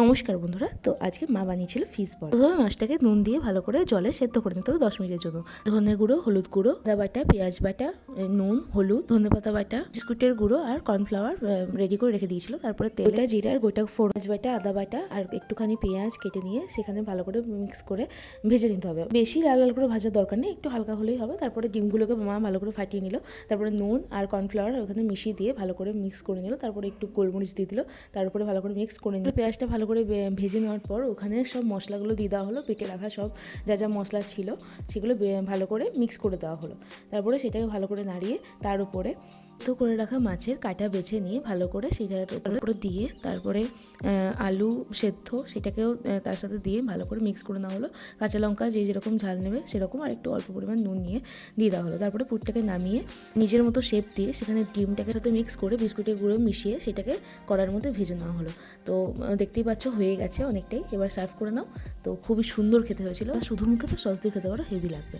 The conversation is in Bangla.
নমস্কার বন্ধুরা, তো আজকে মা বানিয়েছিল ফিস বল। প্রথমে মাছটাকে নুন দিয়ে ভালো করে জলে সেদ্ধ করে নিতে হবে দশ মিনিটের জন্য। ধনে গুঁড়ো, হলুদ গুঁড়ো, আদা বাটা, পেঁয়াজ বাটা নুন, হলুদ, ধনে পাতা বাটা, বিস্কুটের গুঁড়ো আর কর্নফ্লাওয়ার রেডি করে রেখে দিয়েছিল। তারপরে তেলটা জিরা আর গোটা ফোড়াজ বাটা, আদা বাটা আর একটুখানি পেঁয়াজ কেটে নিয়ে সেখানে ভালো করে মিক্স করে ভেজে নিতে হবে। বেশি লাল লাল করে ভাজার দরকার নেই, একটু হালকা হলেই হবে। তারপরে ডিমগুলোকে মা ভালো করে ফাটিয়ে নিল। তারপরে নুন আর কর্নফ্লাওয়ার ওখানে মিশিয়ে দিয়ে ভালো করে মিক্স করে নিল। তারপরে একটু গোলমরিচ দিয়ে দিল। তারপরে ভালো করে মিক্স করে নিল। পেঁয়াজটা ভালো করে ভেজে নেওয়ার পর ওখানে সব মশলাগুলো দিয়ে দেওয়া হলো পেটে রাখা সব যা যা মশলা ছিল সেগুলো ভালো করে মিক্স করে দেওয়া হলো। তারপরে সেটাকে ভালো করে নাড়িয়ে তার উপরে তো করে রাখা মাছের কাটা বেছে নিয়ে ভালো করে সেটার উপরে দিয়ে তারপরে আলু সেদ্ধ সেটাকেও তার সাথে দিয়ে ভালো করে মিক্স করে নেওয়া হলো। কাঁচা লঙ্কা যে যেরকম ঝাল নেবে সেরকম আর একটু অল্প পরিমাণ নুন নিয়ে দিয়ে দেওয়া হলো। তারপরে পুরটাকে নামিয়ে নিজের মতো শেপ দিয়ে সেখানে ডিমটাকে সাথে মিক্স করে বিস্কুটের গুঁড়ো মিশিয়ে সেটাকে কড়ার মধ্যে ভেজে নেওয়া হলো। তো দেখতেই পাচ্ছ হয়ে গেছে অনেকটাই। এবার সার্ভ করে নাও। তো, খুবই সুন্দর খেতে হয়েছিল। শুধু মুখে তো সস দিয়ে খেতে পারো হেভি লাগবে।